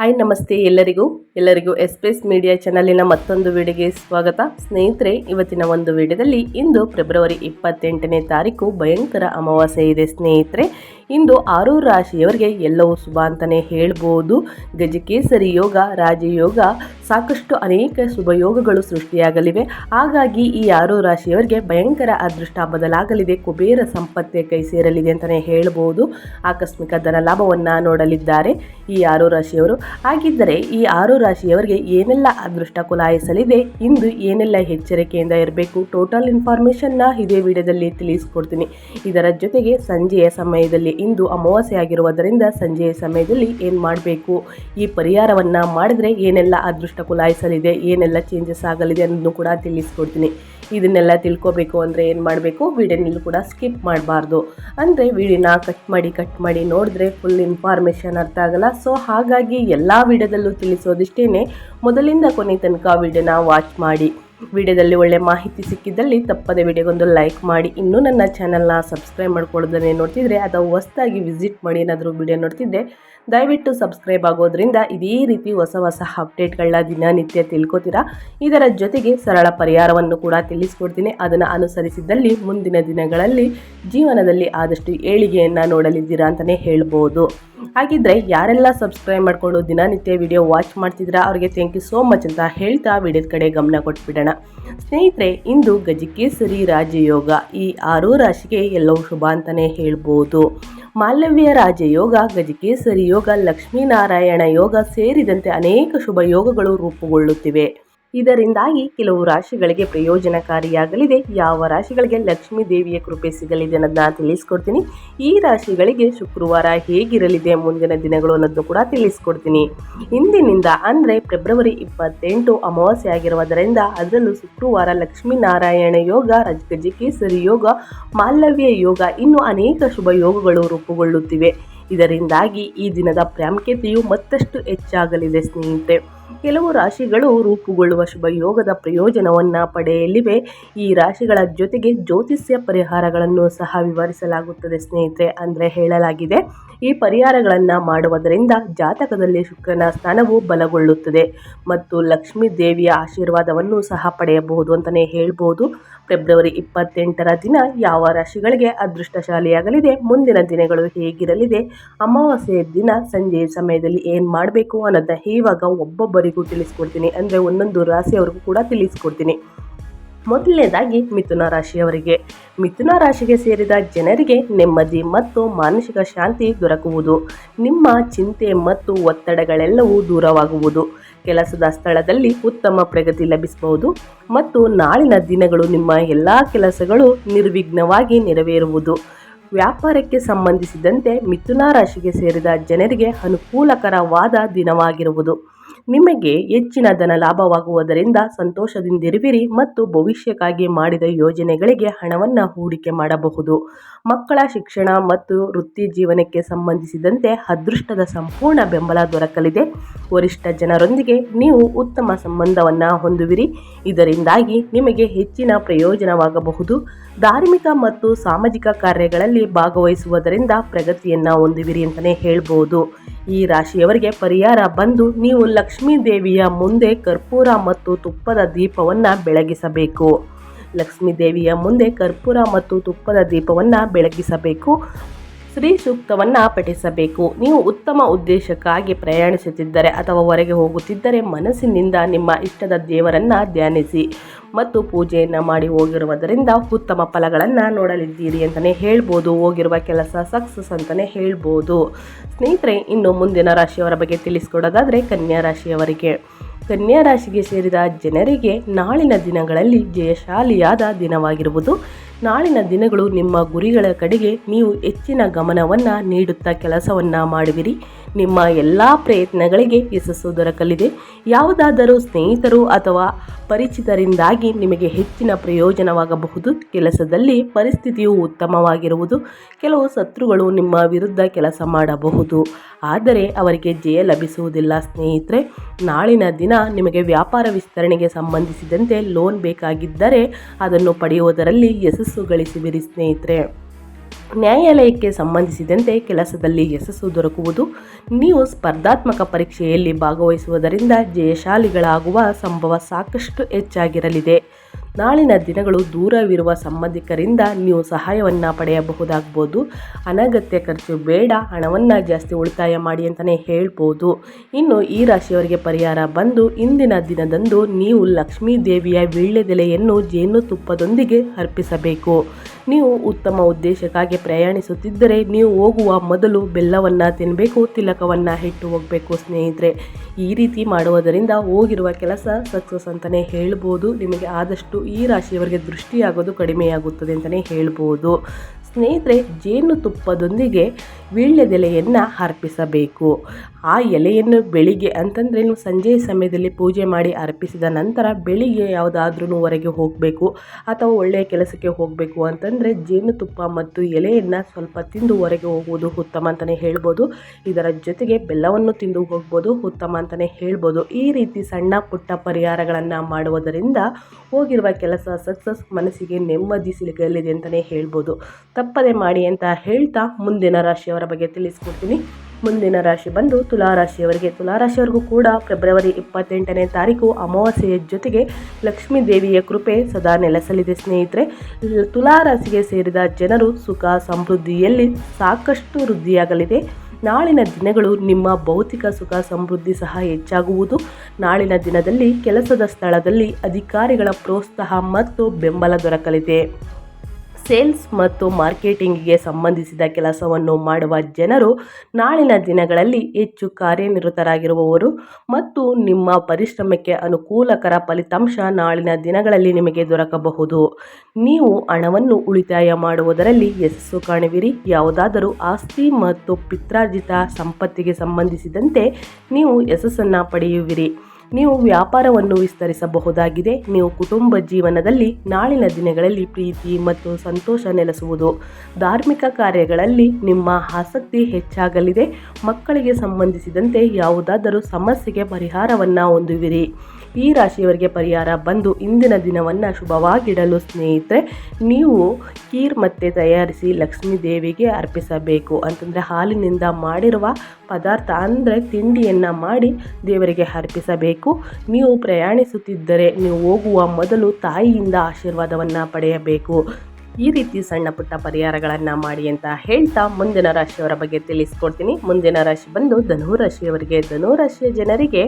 Hi, ನಮಸ್ತೆ ಎಲ್ಲರಿಗೂ. ಎಲ್ಲರಿಗೂ ಎಸ್ಪೇಸ್ ಮೀಡಿಯಾ ಚಾನಲಿನ ಮತ್ತೊಂದು ವಿಡಿಯೋಗೆ ಸ್ವಾಗತ. ಸ್ನೇಹಿತರೆ, ಇವತ್ತಿನ ಒಂದು ವಿಡಿಯೋದಲ್ಲಿ ಇಂದು ಫೆಬ್ರವರಿ ಇಪ್ಪತ್ತೆಂಟನೇ ತಾರೀಕು ಭಯಂಕರ ಅಮಾವಾಸ್ಯೆ ಇದೆ ಸ್ನೇಹಿತರೆ. ಇಂದು ಆರು ರಾಶಿಯವರಿಗೆ ಎಲ್ಲವೂ ಶುಭ ಅಂತಲೇ ಹೇಳ್ಬೋದು. ಗಜಕೇಸರಿ ಯೋಗ, ರಾಜಯೋಗ, ಸಾಕಷ್ಟು ಅನೇಕ ಶುಭ ಯೋಗಗಳು ಸೃಷ್ಟಿಯಾಗಲಿವೆ. ಹಾಗಾಗಿ ಈ ಆರು ರಾಶಿಯವರಿಗೆ ಭಯಂಕರ ಅದೃಷ್ಟ ಬದಲಾಗಲಿದೆ. ಕುಬೇರ ಸಂಪತ್ತೆ ಕೈ ಸೇರಲಿದೆ ಅಂತಲೇ ಹೇಳ್ಬೋದು. ಆಕಸ್ಮಿಕ ಧನ ಲಾಭವನ್ನು ನೋಡಲಿದ್ದಾರೆ ಈ ಆರು ರಾಶಿಯವರು. ಹಾಗಿದ್ದರೆ ಈ ಆರು ರಾಶಿಯವರಿಗೆ ಏನೆಲ್ಲ ಅದೃಷ್ಟ ಕುಲಾಯಿಸಲಿದೆ? ಇಂದು ಏನೆಲ್ಲ ಎಚ್ಚರಿಕೆಯಿಂದ ಇರಬೇಕು? ಟೋಟಲ್ ಇನ್ಫಾರ್ಮೇಷನ್ನ ಇದೇ ವಿಡಿಯೋದಲ್ಲಿ ತಿಳಿಸ್ಕೊಡ್ತೀನಿ. ಇದರ ಜೊತೆಗೆ ಸಂಜೆಯ ಸಮಯದಲ್ಲಿ ಇಂದು ಅಮಾವಾಸ್ಯೆಯಾಗಿರುವುದರಿಂದ ಸಂಜೆಯ ಸಮಯದಲ್ಲಿ ಏನು ಮಾಡಬೇಕು? ಈ ಪರಿಹಾರವನ್ನು ಮಾಡಿದ್ರೆ ಏನೆಲ್ಲ ಅದೃಷ್ಟ ಕುಲಾಯಿಸಲಿದೆ? ಏನೆಲ್ಲ ಚೇಂಜಸ್ ಆಗಲಿದೆ ಅನ್ನೋದನ್ನು ಕೂಡ ತಿಳಿಸ್ಕೊಡ್ತೀನಿ. ಇದನ್ನೆಲ್ಲ ತಿಳ್ಕೊಬೇಕು ಅಂದರೆ ಏನು ಮಾಡಬೇಕು? ವಿಡಿಯೋನಲ್ಲಿ ಕೂಡ ಸ್ಕಿಪ್ ಮಾಡಬಾರ್ದು. ಅಂದರೆ ವಿಡಿಯೋನ ಕಟ್ ಮಾಡಿ ಕಟ್ ಮಾಡಿ ನೋಡಿದ್ರೆ ಫುಲ್ ಇನ್ಫಾರ್ಮೇಷನ್ ಅರ್ಥ ಆಗಲ್ಲ. ಸೊ ಹಾಗಾಗಿ ಎಲ್ಲ ವಿಡಿಯೋದಲ್ಲೂ ತಿಳಿಸೋದಿಷ್ಟೇ ಮೊದಲಿಂದ ಕೊನೆ ತನಕ ವಿಡಿಯೋನ ವಾಚ್ ಮಾಡಿ. ವಿಡಿಯೋದಲ್ಲಿ ಒಳ್ಳೆ ಮಾಹಿತಿ ಸಿಕ್ಕಿದ್ದಲ್ಲಿ ತಪ್ಪದೆ ವಿಡಿಯೋಗೊಂದು ಲೈಕ್ ಮಾಡಿ. ಇನ್ನೂ ನನ್ನ ಚಾನಲ್ನ ಸಬ್ಸ್ಕ್ರೈಬ್ ಮಾಡ್ಕೊಳ್ಳೋದನ್ನೇ ನೋಡ್ತಿದ್ರೆ ಅದು ಹೊಸ್ದಾಗಿ ವಿಸಿಟ್ ಮಾಡಿ ಏನಾದರೂ ವಿಡಿಯೋ ನೋಡ್ತಿದ್ದೆ ದಯವಿಟ್ಟು ಸಬ್ಸ್ಕ್ರೈಬ್ ಆಗೋದ್ರಿಂದ ಇದೇ ರೀತಿ ಹೊಸ ಹೊಸ ಅಪ್ಡೇಟ್ಗಳನ್ನ ದಿನನಿತ್ಯ ತಿಳ್ಕೊತೀರಾ? ಇದರ ಜೊತೆಗೆ ಸರಳ ಪರಿಹಾರವನ್ನು ಕೂಡ ತಿಳಿಸ್ಕೊಡ್ತೀನಿ. ಅದನ್ನು ಅನುಸರಿಸಿದ್ದಲ್ಲಿ ಮುಂದಿನ ದಿನಗಳಲ್ಲಿ ಜೀವನದಲ್ಲಿ ಆದಷ್ಟು ಏಳಿಗೆಯನ್ನು ನೋಡಲಿದ್ದೀರಾ ಅಂತಲೇ ಹೇಳ್ಬೋದು. ಹಾಗಿದ್ರೆ ಯಾರೆಲ್ಲ ಸಬ್ಸ್ಕ್ರೈಬ್ ಮಾಡಿಕೊಂಡು ದಿನನಿತ್ಯ ವಿಡಿಯೋ ವಾಚ್ ಮಾಡ್ತಿದ್ರಾ ಅವರಿಗೆ ಥ್ಯಾಂಕ್ ಯು ಸೋ ಮಚ್ ಅಂತ ಹೇಳ್ತಾ ವಿಡಿಯೋದ ಕಡೆ ಗಮನ ಕೊಟ್ಬಿಡೋಣ. ಸ್ನೇಹಿತರೆ, ಇಂದು ಗಜಕೇಸರಿ ರಾಜಯೋಗ. ಈ ಆರೂ ರಾಶಿಗೆ ಎಲ್ಲವೂ ಶುಭ ಅಂತಲೇ ಹೇಳ್ಬೋದು. ಮಾಲವ್ಯ ರಾಜಯೋಗ ಗಜಕೇಸರಿ ಯೋಗ ಲಕ್ಷ್ಮೀನಾರಾಯಣ ಯೋಗ ಸೇರಿದಂತೆ ಅನೇಕ ಶುಭ ಯೋಗಗಳು ರೂಪುಗೊಳ್ಳುತ್ತಿವೆ. ಇದರಿಂದಾಗಿ ಕೆಲವು ರಾಶಿಗಳಿಗೆ ಪ್ರಯೋಜನಕಾರಿಯಾಗಲಿದೆ. ಯಾವ ರಾಶಿಗಳಿಗೆ ಲಕ್ಷ್ಮೀ ದೇವಿಯ ಕೃಪೆ ಸಿಗಲಿದೆ ಅನ್ನೋದನ್ನ ತಿಳಿಸ್ಕೊಡ್ತೀನಿ. ಈ ರಾಶಿಗಳಿಗೆ ಶುಕ್ರವಾರ ಹೇಗಿರಲಿದೆ ಮುಂದಿನ ದಿನಗಳು ಅನ್ನೋದನ್ನು ಕೂಡ ತಿಳಿಸ್ಕೊಡ್ತೀನಿ. ಇಂದಿನಿಂದ ಅಂದರೆ ಫೆಬ್ರವರಿ ಇಪ್ಪತ್ತೆಂಟು ಅಮಾವಾಸ್ಯೆ ಆಗಿರುವುದರಿಂದ ಅದರಲ್ಲೂ ಶುಕ್ರವಾರ ಲಕ್ಷ್ಮೀನಾರಾಯಣ ಯೋಗ ಗಜಕೇಸರಿ ಯೋಗ ಮಾಲವ್ಯ ಯೋಗ ಇನ್ನು ಅನೇಕ ಶುಭ ಯೋಗಗಳು ರೂಪುಗೊಳ್ಳುತ್ತಿವೆ. ಇದರಿಂದಾಗಿ ಈ ದಿನದ ಪ್ರಾಮುಖ್ಯತೆಯು ಮತ್ತಷ್ಟು ಹೆಚ್ಚಾಗಲಿದೆ, ಸ್ನೇಹಿತರೆ. ಕೆಲವು ರಾಶಿಗಳು ರೂಪುಗೊಳ್ಳುವ ಶುಭ ಯೋಗದ ಪ್ರಯೋಜನವನ್ನು ಪಡೆಯಲಿವೆ. ಈ ರಾಶಿಗಳ ಜೊತೆಗೆ ಜ್ಯೋತಿಷ್ಯ ಪರಿಹಾರಗಳನ್ನು ಸಹ ವಿವರಿಸಲಾಗುತ್ತದೆ, ಸ್ನೇಹಿತರೆ, ಅಂದರೆ ಹೇಳಲಾಗಿದೆ. ಈ ಪರಿಹಾರಗಳನ್ನು ಮಾಡುವುದರಿಂದ ಜಾತಕದಲ್ಲಿ ಶುಕ್ರನ ಸ್ಥಾನವು ಬಲಗೊಳ್ಳುತ್ತದೆ ಮತ್ತು ಲಕ್ಷ್ಮೀ ದೇವಿಯ ಆಶೀರ್ವಾದವನ್ನು ಸಹ ಪಡೆಯಬಹುದು ಅಂತಲೇ ಹೇಳ್ಬೋದು. ಫೆಬ್ರವರಿ ಇಪ್ಪತ್ತೆಂಟರ ದಿನ ಯಾವ ರಾಶಿಗಳಿಗೆ ಅದೃಷ್ಟಶಾಲಿಯಾಗಲಿದೆ, ಮುಂದಿನ ದಿನಗಳು ಹೇಗಿರಲಿದೆ, ಅಮಾವಾಸ್ಯೆಯ ದಿನ ಸಂಜೆಯ ಸಮಯದಲ್ಲಿ ಏನು ಮಾಡಬೇಕು ಅನ್ನೋದನ್ನ ಇವಾಗ ಒಬ್ಬೊಬ್ಬರಿಗೂ ತಿಳಿಸ್ಕೊಡ್ತೀನಿ. ಅಂದರೆ ಒಂದೊಂದು ರಾಶಿಯವರಿಗೂ ಕೂಡ ತಿಳಿಸ್ಕೊಡ್ತೀನಿ. ಮೊದಲನೇದಾಗಿ ಮಿಥುನ ರಾಶಿಯವರಿಗೆ. ಮಿಥುನ ರಾಶಿಗೆ ಸೇರಿದ ಜನರಿಗೆ ನೆಮ್ಮದಿ ಮತ್ತು ಮಾನಸಿಕ ಶಾಂತಿ ದೊರಕುವುದು. ನಿಮ್ಮ ಚಿಂತೆ ಮತ್ತು ಒತ್ತಡಗಳೆಲ್ಲವೂ ದೂರವಾಗುವುದು. ಕೆಲಸದ ಸ್ಥಳದಲ್ಲಿ ಉತ್ತಮ ಪ್ರಗತಿ ಲಭಿಸಬಹುದು ಮತ್ತು ನಾಳಿನ ದಿನಗಳು ನಿಮ್ಮ ಎಲ್ಲ ಕೆಲಸಗಳು ನಿರ್ವಿಘ್ನವಾಗಿ ನೆರವೇರುವುದು. ವ್ಯಾಪಾರಕ್ಕೆ ಸಂಬಂಧಿಸಿದಂತೆ ಮಿಥುನ ರಾಶಿಗೆ ಸೇರಿದ ಜನರಿಗೆ ಅನುಕೂಲಕರವಾದ ದಿನವಾಗಿರುವುದು. ನಿಮಗೆ ಹೆಚ್ಚಿನ ಧನ ಲಾಭವಾಗುವುದರಿಂದ ಸಂತೋಷದಿಂದಿರುವಿರಿ ಮತ್ತು ಭವಿಷ್ಯಕ್ಕಾಗಿ ಮಾಡಿದ ಯೋಜನೆಗಳಿಗೆ ಹಣವನ್ನು ಹೂಡಿಕೆ ಮಾಡಬಹುದು. ಮಕ್ಕಳ ಶಿಕ್ಷಣ ಮತ್ತು ವೃತ್ತಿ ಜೀವನಕ್ಕೆ ಸಂಬಂಧಿಸಿದಂತೆ ಅದೃಷ್ಟದ ಸಂಪೂರ್ಣ ಬೆಂಬಲ ದೊರಕಲಿದೆ. ವರಿಷ್ಠ ಜನರೊಂದಿಗೆ ನೀವು ಉತ್ತಮ ಸಂಬಂಧವನ್ನು ಹೊಂದುವಿರಿ. ಇದರಿಂದಾಗಿ ನಿಮಗೆ ಹೆಚ್ಚಿನ ಪ್ರಯೋಜನವಾಗಬಹುದು. ಧಾರ್ಮಿಕ ಮತ್ತು ಸಾಮಾಜಿಕ ಕಾರ್ಯಗಳಲ್ಲಿ ಭಾಗವಹಿಸುವುದರಿಂದ ಪ್ರಗತಿಯನ್ನು ಹೊಂದುವಿರಿ ಅಂತಲೇ ಹೇಳ್ಬೋದು. ಈ ರಾಶಿಯವರಿಗೆ ಪರಿಹಾರ ಬಂದು ನೀವು ಲಕ್ಷ್ಮೀ ದೇವಿಯ ಮುಂದೆ ಕರ್ಪೂರ ಮತ್ತು ತುಪ್ಪದ ದೀಪವನ್ನು ಬೆಳಗಿಸಬೇಕು. ಲಕ್ಷ್ಮೀ ದೇವಿಯ ಮುಂದೆ ಕರ್ಪೂರ ಮತ್ತು ತುಪ್ಪದ ದೀಪವನ್ನು ಬೆಳಗಿಸಬೇಕು. ಸ್ತ್ರೀ ಸೂಕ್ತವನ್ನು ಪಠಿಸಬೇಕು. ನೀವು ಉತ್ತಮ ಉದ್ದೇಶಕ್ಕಾಗಿ ಪ್ರಯಾಣಿಸುತ್ತಿದ್ದರೆ ಅಥವಾ ಹೊರಗೆ ಹೋಗುತ್ತಿದ್ದರೆ ಮನಸ್ಸಿನಿಂದ ನಿಮ್ಮ ಇಷ್ಟದ ದೇವರನ್ನು ಧ್ಯಾನಿಸಿ. ಮತ್ತು ಪೂಜೆಯನ್ನು ಮಾಡಿ ಹೋಗಿರುವುದರಿಂದ ಉತ್ತಮ ಫಲಗಳನ್ನು ನೋಡಲಿದ್ದೀರಿ ಅಂತಲೇ ಹೇಳ್ಬೋದು. ಹೋಗಿರುವ ಕೆಲಸ ಸಕ್ಸಸ್ ಅಂತಲೇ ಹೇಳ್ಬೋದು. ಸ್ನೇಹಿತರೆ, ಇನ್ನು ಮುಂದಿನ ರಾಶಿಯವರ ಬಗ್ಗೆ ತಿಳಿಸ್ಕೊಡೋದಾದರೆ ಕನ್ಯಾ ರಾಶಿಯವರಿಗೆ. ಕನ್ಯಾ ರಾಶಿಗೆ ಸೇರಿದ ಜನರಿಗೆ ನಾಳಿನ ದಿನಗಳಲ್ಲಿ ಜಯಶಾಲಿಯಾದ ದಿನವಾಗಿರುವುದು. ನಾಳಿನ ದಿನಗಳು ನಿಮ್ಮ ಗುರಿಗಳ ಕಡೆಗೆ ನೀವು ಹೆಚ್ಚಿನ ಗಮನವನ್ನು ನೀಡುತ್ತಾ ಕೆಲಸವನ್ನು ಮಾಡುವಿರಿ. ನಿಮ್ಮ ಎಲ್ಲ ಪ್ರಯತ್ನಗಳಿಗೆ ಯಶಸ್ಸು ದೊರಕಲಿದೆ. ಯಾವುದಾದರೂ ಸ್ನೇಹಿತರು ಅಥವಾ ಪರಿಚಿತರಿಂದಾಗಿ ನಿಮಗೆ ಹೆಚ್ಚಿನ ಪ್ರಯೋಜನವಾಗಬಹುದು. ಕೆಲಸದಲ್ಲಿ ಪರಿಸ್ಥಿತಿಯು ಉತ್ತಮವಾಗಿರುವುದು, ಕೆಲವು ಶತ್ರುಗಳು ನಿಮ್ಮ ವಿರುದ್ಧ ಕೆಲಸ ಮಾಡಬಹುದು. ಆದರೆ ಅವರಿಗೆ ಜಯ ಲಭಿಸುವುದಿಲ್ಲ ಸ್ನೇಹಿತರೆ. ನಾಳಿನ ದಿನ ನಿಮಗೆ ವ್ಯಾಪಾರ ವಿಸ್ತರಣೆಗೆ ಸಂಬಂಧಿಸಿದಂತೆ ಲೋನ್ ಬೇಕಾಗಿದ್ದರೆ ಅದನ್ನು ಪಡೆಯುವುದರಲ್ಲಿ ಯಶಸ್ಸು ಗಳಿಸುವಿರಿ ಸ್ನೇಹಿತರೆ. ನ್ಯಾಯಾಲಯಕ್ಕೆ ಸಂಬಂಧಿಸಿದಂತೆ ಕೆಲಸದಲ್ಲಿ ಯಶಸ್ಸು ದೊರಕುವುದು, ನೀವು ಸ್ಪರ್ಧಾತ್ಮಕ ಪರೀಕ್ಷೆಯಲ್ಲಿ ಭಾಗವಹಿಸುವುದರಿಂದ ಜಯಶಾಲಿಗಳಾಗುವ ಸಂಭವ ಸಾಕಷ್ಟು ಹೆಚ್ಚಾಗಿರಲಿದೆ. ನಾಳಿನ ದಿನಗಳು ದೂರವಿರುವ ಸಂಬಂಧಿಕರಿಂದ ನೀವು ಸಹಾಯವನ್ನು ಪಡೆಯಬಹುದಾಗ್ಬೋದು. ಅನಗತ್ಯ ಖರ್ಚು ಬೇಡ, ಹಣವನ್ನು ಜಾಸ್ತಿ ಉಳಿತಾಯ ಮಾಡಿ ಅಂತಲೇ ಹೇಳ್ಬೋದು. ಇನ್ನು ಈ ರಾಶಿಯವರಿಗೆ ಪರಿಹಾರ ಬಂದು ಇಂದಿನ ದಿನದಂದು ನೀವು ಲಕ್ಷ್ಮೀ ದೇವಿಯ ವೀಳ್ಯದೆಲೆಯನ್ನು ಜೇನುತುಪ್ಪದೊಂದಿಗೆ ಅರ್ಪಿಸಬೇಕು. ನೀವು ಉತ್ತಮ ಉದ್ದೇಶಕ್ಕಾಗಿ ಪ್ರಯಾಣಿಸುತ್ತಿದ್ದರೆ ನೀವು ಹೋಗುವ ಮೊದಲು ಬೆಲ್ಲವನ್ನು ತಿನ್ನಬೇಕು ತಿಲಕವನ್ನು ಹಿಟ್ಟು ಹೋಗಬೇಕು ಸ್ನೇಹಿತರೆ. ಈ ರೀತಿ ಮಾಡುವುದರಿಂದ ಹೋಗಿರುವ ಕೆಲಸ ಸಕ್ಸಸ್ ಅಂತಲೇ ಹೇಳ್ಬೋದು. ನಿಮಗೆ ಆದಷ್ಟು ಈ ರಾಶಿಯವರಿಗೆ ದೃಷ್ಟಿಯಾಗೋದು ಕಡಿಮೆಯಾಗುತ್ತದೆ ಅಂತಲೇ ಹೇಳ್ಬೋದು. ಸ್ನೇಹಿತರೆ, ಜೇನುತುಪ್ಪದೊಂದಿಗೆ ವೀಳ್ಯದೆಲೆಯನ್ನು ಅರ್ಪಿಸಬೇಕು. ಆ ಎಲೆಯನ್ನು ಬೆಳಿಗ್ಗೆ ಅಂತಂದರೆ ನೀವು ಸಂಜೆಯ ಸಮಯದಲ್ಲಿ ಪೂಜೆ ಮಾಡಿ ಅರ್ಪಿಸಿದ ನಂತರ ಬೆಳಿಗ್ಗೆ ಯಾವುದಾದ್ರೂ ಹೊರಗೆ ಹೋಗಬೇಕು ಅಥವಾ ಒಳ್ಳೆಯ ಕೆಲಸಕ್ಕೆ ಹೋಗಬೇಕು ಅಂತಂದರೆ ಜೇನುತುಪ್ಪ ಮತ್ತು ಎಲೆಯನ್ನು ಸ್ವಲ್ಪ ತಿಂದು ಹೊರಗೆ ಹೋಗುವುದು ಉತ್ತಮ ಅಂತಲೇ ಹೇಳ್ಬೋದು. ಇದರ ಜೊತೆಗೆ ಬೆಲ್ಲವನ್ನು ತಿಂದು ಹೋಗ್ಬೋದು ಉತ್ತಮ ಅಂತಲೇ ಹೇಳ್ಬೋದು. ಈ ರೀತಿ ಸಣ್ಣ ಪುಟ್ಟ ಪರಿಹಾರಗಳನ್ನು ಮಾಡುವುದರಿಂದ ಹೋಗಿರುವ ಕೆಲಸ ಸಕ್ಸಸ್ ಮನಸ್ಸಿಗೆ ನೆಮ್ಮದಿ ಸಿಗಲಿದೆ ಅಂತಲೇ ಹೇಳ್ಬೋದು. ತಪ್ಪದೆ ಮಾಡಿ ಅಂತ ಹೇಳ್ತಾ ಮುಂದಿನ ರಾಶಿಯವರ ಬಗ್ಗೆ ತಿಳಿಸ್ಕೊಡ್ತೀನಿ. ಮುಂದಿನ ರಾಶಿ ಬಂದು ತುಲಾರಾಶಿಯವರಿಗೆ. ತುಲಾರಾಶಿಯವರಿಗೂ ಕೂಡ ಫೆಬ್ರವರಿ ಇಪ್ಪತ್ತೆಂಟನೇ ತಾರೀಕು ಅಮಾವಾಸ್ಯೆಯ ಜೊತೆಗೆ ಲಕ್ಷ್ಮೀ ದೇವಿಯ ಕೃಪೆ ಸದಾ ನೆಲೆಸಲಿದೆ ಸ್ನೇಹಿತರೆ. ತುಲಾರಾಶಿಗೆ ಸೇರಿದ ಜನರು ಸುಖ, ಸಮೃದ್ಧಿಯಲ್ಲಿ ಸಾಕಷ್ಟು ವೃದ್ಧಿಯಾಗಲಿದೆ. ನಾಳಿನ ದಿನಗಳು ನಿಮ್ಮ ಭೌತಿಕ ಸುಖ, ಸಮೃದ್ಧಿ ಸಹ ಹೆಚ್ಚಾಗುವುದು. ನಾಳಿನ ದಿನದಲ್ಲಿ ಕೆಲಸದ ಸ್ಥಳದಲ್ಲಿ ಅಧಿಕಾರಿಗಳ ಪ್ರೋತ್ಸಾಹ ಮತ್ತು ಬೆಂಬಲ ದೊರಕಲಿದೆ. ಸೇಲ್ಸ್ ಮತ್ತು ಮಾರ್ಕೆಟಿಂಗ್ಗೆ ಸಂಬಂಧಿಸಿದ ಕೆಲಸವನ್ನು ಮಾಡುವ ಜನರು ನಾಳಿನ ದಿನಗಳಲ್ಲಿ ಹೆಚ್ಚು ಕಾರ್ಯನಿರತರಾಗಿರುವವರು ಮತ್ತು ನಿಮ್ಮ ಪರಿಶ್ರಮಕ್ಕೆ ಅನುಕೂಲಕರ ಫಲಿತಾಂಶ ನಾಳಿನ ದಿನಗಳಲ್ಲಿ ನಿಮಗೆ ದೊರಕಬಹುದು. ನೀವು ಹಣವನ್ನು ಉಳಿತಾಯ ಮಾಡುವುದರಲ್ಲಿ ಯಶಸ್ಸು ಕಾಣುವಿರಿ. ಯಾವುದಾದರೂ ಆಸ್ತಿ ಮತ್ತು ಪಿತ್ರಾರ್ಜಿತ ಸಂಪತ್ತಿಗೆ ಸಂಬಂಧಿಸಿದಂತೆ ನೀವು ಯಶಸ್ಸನ್ನು ಪಡೆಯುವಿರಿ. ನೀವು ವ್ಯಾಪಾರವನ್ನು ವಿಸ್ತರಿಸಬಹುದಾಗಿದೆ. ನೀವು ಕುಟುಂಬ ಜೀವನದಲ್ಲಿ ನಾಳಿನ ದಿನಗಳಲ್ಲಿ ಪ್ರೀತಿ ಮತ್ತು ಸಂತೋಷ ನೆಲೆಸುವುದು. ಧಾರ್ಮಿಕ ಕಾರ್ಯಗಳಲ್ಲಿ ನಿಮ್ಮ ಆಸಕ್ತಿ ಹೆಚ್ಚಾಗಲಿದೆ. ಮಕ್ಕಳಿಗೆ ಸಂಬಂಧಿಸಿದಂತೆ ಯಾವುದಾದರೂ ಸಮಸ್ಯೆಗೆ ಪರಿಹಾರವನ್ನು ಹೊಂದುವಿರಿ. ಈ ರಾಶಿಯವರಿಗೆ ಪರಿಹಾರ ಬಂದು ಇಂದಿನ ದಿನವನ್ನು ಶುಭವಾಗಿಡಲು ಸ್ನೇಹಿತರೆ, ನೀವು ಖೀರ್ ಮತ್ತೆ ತಯಾರಿಸಿ ಲಕ್ಷ್ಮೀ ದೇವಿಗೆ ಅರ್ಪಿಸಬೇಕು. ಅಂತಂದರೆ ಹಾಲಿನಿಂದ ಮಾಡಿರುವ ಪದಾರ್ಥ ಅಂದರೆ ತಿಂಡಿಯನ್ನು ಮಾಡಿ ದೇವರಿಗೆ ಅರ್ಪಿಸಬೇಕು. ನೀವು ಪ್ರಯಾಣಿಸುತ್ತಿದ್ದರೆ ನೀವು ಹೋಗುವ ಮೊದಲು ತಾಯಿಯಿಂದ ಆಶೀರ್ವಾದವನ್ನು ಪಡೆಯಬೇಕು. ಈ ರೀತಿ ಸಣ್ಣ ಪುಟ್ಟ ಪರಿಹಾರಗಳನ್ನು ಮಾಡಿ ಅಂತ ಹೇಳ್ತಾ ಮುಂದಿನ ರಾಶಿಯವರ ಬಗ್ಗೆ ತಿಳಿಸ್ಕೊಡ್ತೀನಿ. ಮುಂದಿನ ರಾಶಿ ಬಂದು ಧನುರಾಶಿಯವರಿಗೆ ರಾಶಿಯವರಿಗೆ. ಧನು ರಾಶಿಯ ಜನರಿಗೆ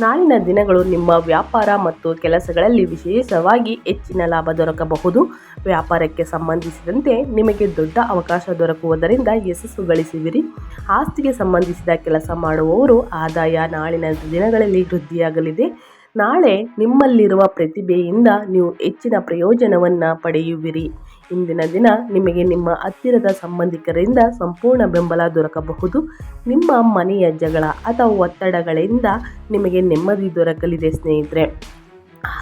ನಾಳಿನ ದಿನಗಳು ನಿಮ್ಮ ವ್ಯಾಪಾರ ಮತ್ತು ಕೆಲಸಗಳಲ್ಲಿ ವಿಶೇಷವಾಗಿ ಹೆಚ್ಚಿನ ಲಾಭ ದೊರಕಬಹುದು. ವ್ಯಾಪಾರಕ್ಕೆ ಸಂಬಂಧಿಸಿದಂತೆ ನಿಮಗೆ ದೊಡ್ಡ ಅವಕಾಶ ದೊರಕುವುದರಿಂದ ಯಶಸ್ಸು ಗಳಿಸುವಿರಿ. ಆಸ್ತಿಗೆ ಸಂಬಂಧಿಸಿದ ಕೆಲಸ ಮಾಡುವವರು ಆದಾಯ ನಾಳಿನ ದಿನಗಳಲ್ಲಿ ವೃದ್ಧಿಯಾಗಲಿದೆ. ನಾಳೆ ನಿಮ್ಮಲ್ಲಿರುವ ಪ್ರತಿಭೆಯಿಂದ ನೀವು ಹೆಚ್ಚಿನ ಪ್ರಯೋಜನವನ್ನು ಪಡೆಯುವಿರಿ. ಇಂದಿನ ದಿನ ನಿಮಗೆ ನಿಮ್ಮ ಹತ್ತಿರದ ಸಂಬಂಧಿಕರಿಂದ ಸಂಪೂರ್ಣ ಬೆಂಬಲ ದೊರಕಬಹುದು. ನಿಮ್ಮ ಮನೆಯ ಜಗಳ ಅಥವಾ ಒತ್ತಡಗಳಿಂದ ನಿಮಗೆ ನೆಮ್ಮದಿ ದೊರಕಲಿದೆ ಸ್ನೇಹಿತರೆ.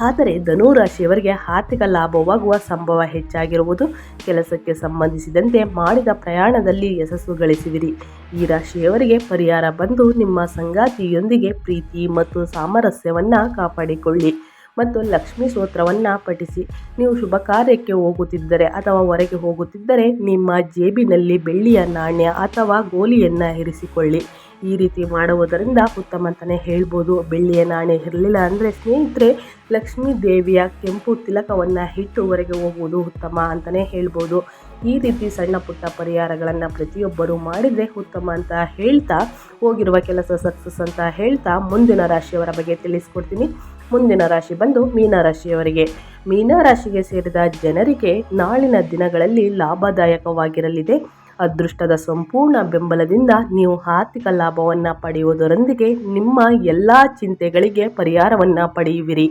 ಆದರೆ ಧನುರಾಶಿಯವರಿಗೆ ಆರ್ಥಿಕ ಲಾಭವಾಗುವ ಸಂಭವ ಹೆಚ್ಚಾಗಿರುವುದು ಕೆಲಸಕ್ಕೆ ಸಂಬಂಧಿಸಿದಂತೆ ಮಾಡಿದ ಪ್ರಯಾಣದಲ್ಲಿ ಯಶಸ್ಸು ಗಳಿಸುವಿರಿ ಈ ರಾಶಿಯವರಿಗೆ ಪರಿಹಾರ ಬಂದು ನಿಮ್ಮ ಸಂಗಾತಿಯೊಂದಿಗೆ ಪ್ರೀತಿ ಮತ್ತು ಸಾಮರಸ್ಯವನ್ನು ಕಾಪಾಡಿಕೊಳ್ಳಿ. ಮತ್ತು ಲಕ್ಷ್ಮೀ ಸ್ತೋತ್ರವನ್ನು ಪಠಿಸಿ. ನೀವು ಶುಭ ಕಾರ್ಯಕ್ಕೆ ಹೋಗುತ್ತಿದ್ದರೆ ಅಥವಾ ಹೊರಗೆ ಹೋಗುತ್ತಿದ್ದರೆ ನಿಮ್ಮ ಜೇಬಿನಲ್ಲಿ ಬೆಳ್ಳಿಯ ನಾಣ್ಯ ಅಥವಾ ಗೋಲಿಯನ್ನು ಇರಿಸಿಕೊಳ್ಳಿ. ಈ ರೀತಿ ಮಾಡುವುದರಿಂದ ಉತ್ತಮ ಅಂತಲೇ ಹೇಳ್ಬೋದು. ಬೆಳ್ಳಿಯ ನಾಣ್ಯ ಇರಲಿಲ್ಲ ಅಂದರೆ ಸ್ನೇಹಿತರೆ, ಲಕ್ಷ್ಮೀ ದೇವಿಯ ಕೆಂಪು ತಿಲಕವನ್ನು ಇಟ್ಟು ಹೊರಗೆ ಹೋಗುವುದು ಉತ್ತಮ ಅಂತಲೇ ಹೇಳ್ಬೋದು. ಈ ರೀತಿ ಸಣ್ಣ ಪುಟ್ಟ ಪರಿಹಾರಗಳನ್ನು ಪ್ರತಿಯೊಬ್ಬರು ಮಾಡಿದರೆ ಉತ್ತಮ ಅಂತ ಹೇಳ್ತಾ ಹೋಗಿರುವ ಕೆಲಸ ಸಕ್ಸಸ್ ಅಂತ ಹೇಳ್ತಾ ಮುಂದಿನ ರಾಶಿಯವರ ಬಗ್ಗೆ ತಿಳಿಸ್ಕೊಡ್ತೀನಿ. ಮುಂದಿನ ರಾಶಿ ಬಂದು ಮೀನರಾಶಿಯವರಿಗೆ ಮೀನರಾಶಿಗೆ ಸೇರಿದ ಜನರಿಗೆ ನಾಳಿನ ದಿನಗಳಲ್ಲಿ ಲಾಭದಾಯಕವಾಗಿರಲಿದೆ. ಅದೃಷ್ಟದ ಸಂಪೂರ್ಣ ಬೆಂಬಲದಿಂದ ನೀವು ಆರ್ಥಿಕ ಲಾಭವನ್ನು ಪಡೆಯುವುದರೊಂದಿಗೆ ನಿಮ್ಮ ಎಲ್ಲ ಚಿಂತೆಗಳಿಗೆ ಪರಿಹಾರವನ್ನು ಪಡೆಯುವಿರಿ.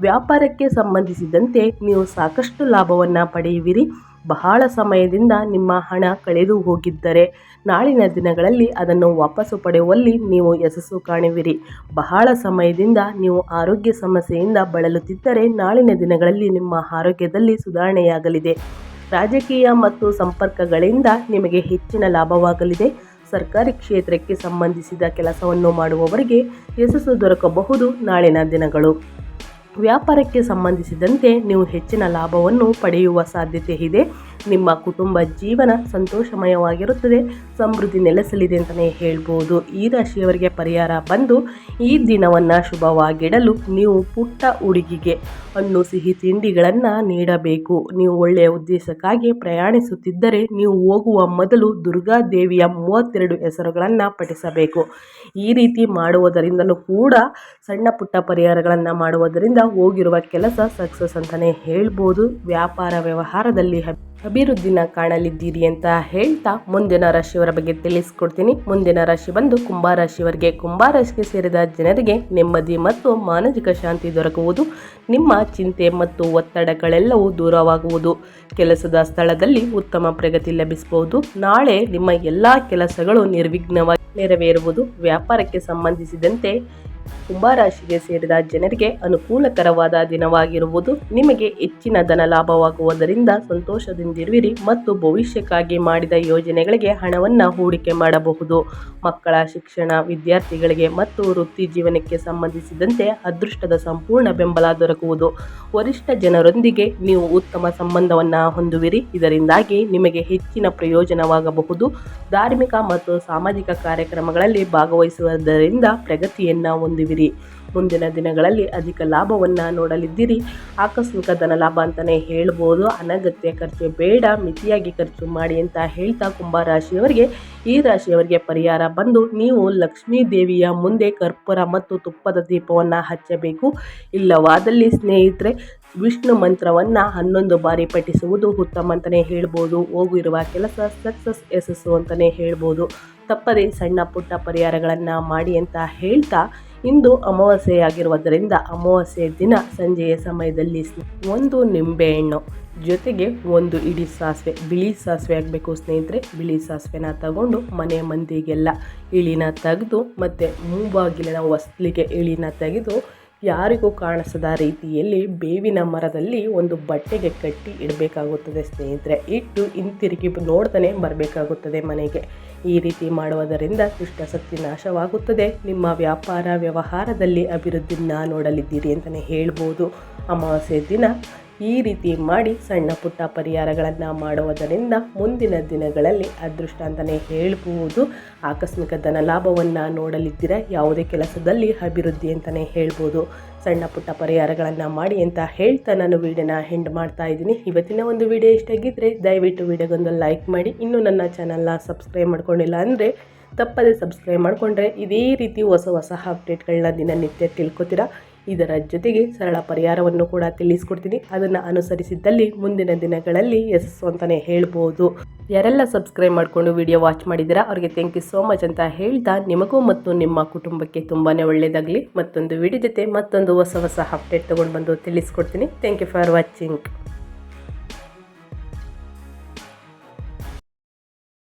ವ್ಯಾಪಾರಕ್ಕೆ ಸಂಬಂಧಿಸಿದಂತೆ ನೀವು ಸಾಕಷ್ಟು ಲಾಭವನ್ನು ಪಡೆಯುವಿರಿ. ಬಹಳ ಸಮಯದಿಂದ ನಿಮ್ಮ ಹಣ ಕಳೆದು ಹೋಗಿದ್ದರೆ ನಾಳಿನ ದಿನಗಳಲ್ಲಿ ಅದನ್ನು ವಾಪಸ್ಸು ಪಡೆಯುವಲ್ಲಿ ನೀವು ಯಶಸ್ಸು ಕಾಣುವಿರಿ. ಬಹಳ ಸಮಯದಿಂದ ನೀವು ಆರೋಗ್ಯ ಸಮಸ್ಯೆಯಿಂದ ಬಳಲುತ್ತಿದ್ದರೆ ನಾಳಿನ ದಿನಗಳಲ್ಲಿ ನಿಮ್ಮ ಆರೋಗ್ಯದಲ್ಲಿ ಸುಧಾರಣೆಯಾಗಲಿದೆ. ರಾಜಕೀಯ ಮತ್ತು ಸಂಪರ್ಕಗಳಿಂದ ನಿಮಗೆ ಹೆಚ್ಚಿನ ಲಾಭವಾಗಲಿದೆ. ಸರ್ಕಾರಿ ಕ್ಷೇತ್ರಕ್ಕೆ ಸಂಬಂಧಿಸಿದ ಕೆಲಸವನ್ನು ಮಾಡುವವರಿಗೆ ಯಶಸ್ಸು ದೊರಕಬಹುದು ನಾಳಿನ ದಿನಗಳು. ವ್ಯಾಪಾರಕ್ಕೆ ಸಂಬಂಧಿಸಿದಂತೆ ನೀವು ಹೆಚ್ಚಿನ ಲಾಭವನ್ನು ಪಡೆಯುವ ಸಾಧ್ಯತೆ ಇದೆ. ನಿಮ್ಮ ಕುಟುಂಬ ಜೀವನ ಸಂತೋಷಮಯವಾಗಿರುತ್ತದೆ. ಸಮೃದ್ಧಿ ನೆಲೆಸಲಿದೆ ಅಂತಲೇ ಹೇಳ್ಬೋದು. ಈ ರಾಶಿಯವರಿಗೆ ಪರಿಹಾರ ಬಂದು ಈ ದಿನವನ್ನು ಶುಭವಾಗಿಡಲು ನೀವು ಪುಟ್ಟ ಹುಡುಗಿಗೆ ಹಣ್ಣು, ಸಿಹಿ ತಿಂಡಿಗಳನ್ನು ನೀಡಬೇಕು. ನೀವು ಒಳ್ಳೆಯ ಉದ್ದೇಶಕ್ಕಾಗಿ ಪ್ರಯಾಣಿಸುತ್ತಿದ್ದರೆ ನೀವು ಹೋಗುವ ಮೊದಲು ದುರ್ಗಾದೇವಿಯ ಮೂವತ್ತೆರಡು ಹೆಸರುಗಳನ್ನು ಪಠಿಸಬೇಕು. ಈ ರೀತಿ ಮಾಡುವುದರಿಂದಲೂ ಕೂಡ ಸಣ್ಣ ಪುಟ್ಟ ಪರಿಹಾರಗಳನ್ನು ಮಾಡುವುದರಿಂದ ಹೋಗಿರುವ ಕೆಲಸ ಸಕ್ಸಸ್ ಅಂತಲೇ ಹೇಳ್ಬೋದು. ವ್ಯಾಪಾರ ವ್ಯವಹಾರದಲ್ಲಿ ಅಭಿವೃದ್ಧಿನ ಕಾಣಲಿದ್ದೀರಿ ಅಂತ ಹೇಳ್ತಾ ಮುಂದಿನ ರಾಶಿಯವರ ಬಗ್ಗೆ ತಿಳಿಸ್ಕೊಡ್ತೀನಿ. ಮುಂದಿನ ರಾಶಿ ಬಂದು ಕುಂಭ ರಾಶಿಯವರಿಗೆ ಕುಂಭ ರಾಶಿಗೆ ಸೇರಿದ ಜನರಿಗೆ ನೆಮ್ಮದಿ ಮತ್ತು ಮಾನಸಿಕ ಶಾಂತಿ ದೊರಕುವುದು. ನಿಮ್ಮ ಚಿಂತೆ ಮತ್ತು ಒತ್ತಡಗಳೆಲ್ಲವೂ ದೂರವಾಗುವುದು. ಕೆಲಸದ ಸ್ಥಳದಲ್ಲಿ ಉತ್ತಮ ಪ್ರಗತಿ ಲಭಿಸಬಹುದು. ನಾಳೆ ನಿಮ್ಮ ಎಲ್ಲ ಕೆಲಸಗಳು ನಿರ್ವಿಘ್ನವಾಗಿ ನೆರವೇರುವುದು. ವ್ಯಾಪಾರಕ್ಕೆ ಸಂಬಂಧಿಸಿದಂತೆ ಕುಂಭರಾಶಿಗೆ ಸೇರಿದ ಜನರಿಗೆ ಅನುಕೂಲಕರವಾದ ದಿನವಾಗಿರುವುದು ನಿಮಗೆ ಹೆಚ್ಚಿನ ಧನ ಲಾಭವಾಗುವುದರಿಂದ ಸಂತೋಷದಿಂದಿರುವಿರಿ ಮತ್ತು ಭವಿಷ್ಯಕ್ಕಾಗಿ ಮಾಡಿದ ಯೋಜನೆಗಳಿಗೆ ಹಣವನ್ನು ಹೂಡಿಕೆ ಮಾಡಬಹುದು. ಮಕ್ಕಳ ಶಿಕ್ಷಣ, ವಿದ್ಯಾರ್ಥಿಗಳಿಗೆ ಮತ್ತು ವೃತ್ತಿ ಜೀವನಕ್ಕೆ ಸಂಬಂಧಿಸಿದಂತೆ ಅದೃಷ್ಟದ ಸಂಪೂರ್ಣ ಬೆಂಬಲ ದೊರಕುವುದು. ವರಿಷ್ಠ ಜನರೊಂದಿಗೆ ನೀವು ಉತ್ತಮ ಸಂಬಂಧವನ್ನು ಹೊಂದುವಿರಿ. ಇದರಿಂದಾಗಿ ನಿಮಗೆ ಹೆಚ್ಚಿನ ಪ್ರಯೋಜನವಾಗಬಹುದು. ಧಾರ್ಮಿಕ ಮತ್ತು ಸಾಮಾಜಿಕ ಕಾರ್ಯಕ್ರಮಗಳಲ್ಲಿ ಭಾಗವಹಿಸುವುದರಿಂದ ಪ್ರಗತಿಯನ್ನು ಹೊಂದುವಿರಿ ಮುಂದಿನ ದಿನಗಳಲ್ಲಿ ಅಧಿಕ ಲಾಭವನ್ನು ನೋಡಲಿದ್ದೀರಿ. ಆಕಸ್ಮಿಕ ಧನ ಲಾಭ ಅಂತಲೇ ಹೇಳ್ಬೋದು. ಅನಗತ್ಯ ಖರ್ಚು ಬೇಡ. ಮಿತಿಯಾಗಿ ಖರ್ಚು ಮಾಡಿ ಅಂತ ಹೇಳ್ತಾ ಕುಂಭ ರಾಶಿಯವರಿಗೆ, ಈ ರಾಶಿಯವರಿಗೆ ಪರಿಹಾರ ಬಂದು ನೀವು ಲಕ್ಷ್ಮೀ ದೇವಿಯ ಮುಂದೆ ಕರ್ಪೂರ ಮತ್ತು ತುಪ್ಪದ ದೀಪವನ್ನು ಹಚ್ಚಬೇಕು. ಇಲ್ಲವಾದಲ್ಲಿ ಸ್ನೇಹಿತರೆ, ವಿಷ್ಣು ಮಂತ್ರವನ್ನು ಹನ್ನೊಂದು ಬಾರಿ ಪಠಿಸುವುದು ಉತ್ತಮ ಅಂತಲೇ ಹೇಳ್ಬೋದು. ಹೋಗಿರುವ ಕೆಲಸ ಸಕ್ಸಸ್ ಯಶಸ್ಸು ಅಂತಲೇ ಹೇಳ್ಬೋದು. ತಪ್ಪದೇ ಸಣ್ಣ ಪುಟ್ಟ ಪರಿಹಾರಗಳನ್ನು ಮಾಡಿ ಅಂತ ಹೇಳ್ತಾ ಇಂದು ಅಮಾವಾಸ್ಯೆಯಾಗಿರುವುದರಿಂದ ಅಮಾವಾಸ್ಯೆ ದಿನ ಸಂಜೆಯ ಸಮಯದಲ್ಲಿ ಒಂದು ನಿಂಬೆಹಣ್ಣು ಜೊತೆಗೆ ಒಂದು ಇಡೀ ಸಾಸಿವೆ, ಬಿಳಿ ಸಾಸಿವೆ ಆಗಬೇಕು ಸ್ನೇಹಿತರೆ. ಬಿಳಿ ಸಾಸಿವೆನ ತಗೊಂಡು ಮನೆ ಮಂದಿಗೆಲ್ಲ ಇಳಿನ ತೆಗೆದು ಮತ್ತು ಮೂಬಾಗಿಲಿನ ಹೊಸ್ಲಿಗೆ ಇಳಿನ ತೆಗೆದು ಯಾರಿಗೂ ಕಾಣಿಸದ ರೀತಿಯಲ್ಲಿ ಬೇವಿನ ಮರದಲ್ಲಿ ಒಂದು ಬಟ್ಟೆಗೆ ಕಟ್ಟಿ ಇಡಬೇಕಾಗುತ್ತದೆ ಸ್ನೇಹಿತರೆ. ಇಟ್ಟು ಹಿಂತಿರುಗಿ ನೋಡ್ತಾನೆ ಬರಬೇಕಾಗುತ್ತದೆ ಮನೆಗೆ. ಈ ರೀತಿ ಮಾಡುವುದರಿಂದ ದುಷ್ಟಶಕ್ತಿ ನಾಶವಾಗುತ್ತದೆ. ನಿಮ್ಮ ವ್ಯಾಪಾರ ವ್ಯವಹಾರದಲ್ಲಿ ಅಭಿವೃದ್ಧಿನ ನೋಡಲಿದ್ದೀರಿ ಅಂತಲೇ ಹೇಳ್ಬೋದು. ಅಮಾವಾಸ್ಯೆ ದಿನ ಈ ರೀತಿ ಮಾಡಿ ಸಣ್ಣ ಪುಟ್ಟ ಪರಿಹಾರಗಳನ್ನು ಮಾಡುವುದರಿಂದ ಮುಂದಿನ ದಿನಗಳಲ್ಲಿ ಅದೃಷ್ಟ ಅಂತಲೇ ಹೇಳ್ಬೋದು ಆಕಸ್ಮಿಕ ಧನ ಲಾಭವನ್ನು ನೋಡಲಿದ್ದೀರ? ಯಾವುದೇ ಕೆಲಸದಲ್ಲಿ ಅಭಿವೃದ್ಧಿ ಅಂತಲೇ ಹೇಳ್ಬೋದು ಸಣ್ಣ ಪುಟ್ಟ ಪರಿಹಾರಗಳನ್ನು ಮಾಡಿ ಅಂತ ಹೇಳ್ತಾ ನಾನು ವೀಡಿಯೋನ ಹೆಂಡ್ ಮಾಡ್ತಾ ಇದ್ದೀನಿ. ಇವತ್ತಿನ ಒಂದು ವಿಡಿಯೋ ಇಷ್ಟಾಗಿದ್ದರೆ ದಯವಿಟ್ಟು ವಿಡಿಯೋಗೊಂದು ಲೈಕ್ ಮಾಡಿ. ಇನ್ನೂ ನನ್ನ ಚಾನಲ್ನ ಸಬ್ಸ್ಕ್ರೈಬ್ ಮಾಡ್ಕೊಂಡಿಲ್ಲ ಅಂದರೆ ತಪ್ಪದೇ ಸಬ್ಸ್ಕ್ರೈಬ್ ಮಾಡಿಕೊಂಡ್ರೆ ಇದೇ ರೀತಿ ಹೊಸ ಹೊಸ ಅಪ್ಡೇಟ್ಗಳನ್ನ ದಿನನಿತ್ಯ ತಿಳ್ಕೊತೀರಾ? ಇದರ ಜೊತೆಗೆ ಸರಳ ಪರಿಹಾರವನ್ನು ಕೂಡ ತಿಳಿಸ್ಕೊಡ್ತೀನಿ. ಅದನ್ನು ಅನುಸರಿಸಿದ್ದಲ್ಲಿ ಮುಂದಿನ ದಿನಗಳಲ್ಲಿ ಯಶಸ್ಸು ಅಂತಲೇ ಹೇಳ್ಬೋದು. ಯಾರೆಲ್ಲ ಸಬ್ಸ್ಕ್ರೈಬ್ ಮಾಡಿಕೊಂಡು ವಿಡಿಯೋ ವಾಚ್ ಮಾಡಿದ್ದೀರಾ, ಅವರಿಗೆ ಥ್ಯಾಂಕ್ ಯು ಸೋ ಮಚ್ ಅಂತ ಹೇಳ್ತಾ ನಿಮಗೂ ಮತ್ತು ನಿಮ್ಮ ಕುಟುಂಬಕ್ಕೆ ತುಂಬಾ ಒಳ್ಳೆಯದಾಗಲಿ ಮತ್ತೊಂದು ವಿಡಿಯೋ ಜೊತೆ ಮತ್ತೊಂದು ಹೊಸ ಹೊಸ ಅಪ್ಡೇಟ್ ತೊಗೊಂಡು ಬಂದು ತಿಳಿಸ್ಕೊಡ್ತೀನಿ. Thank you for watching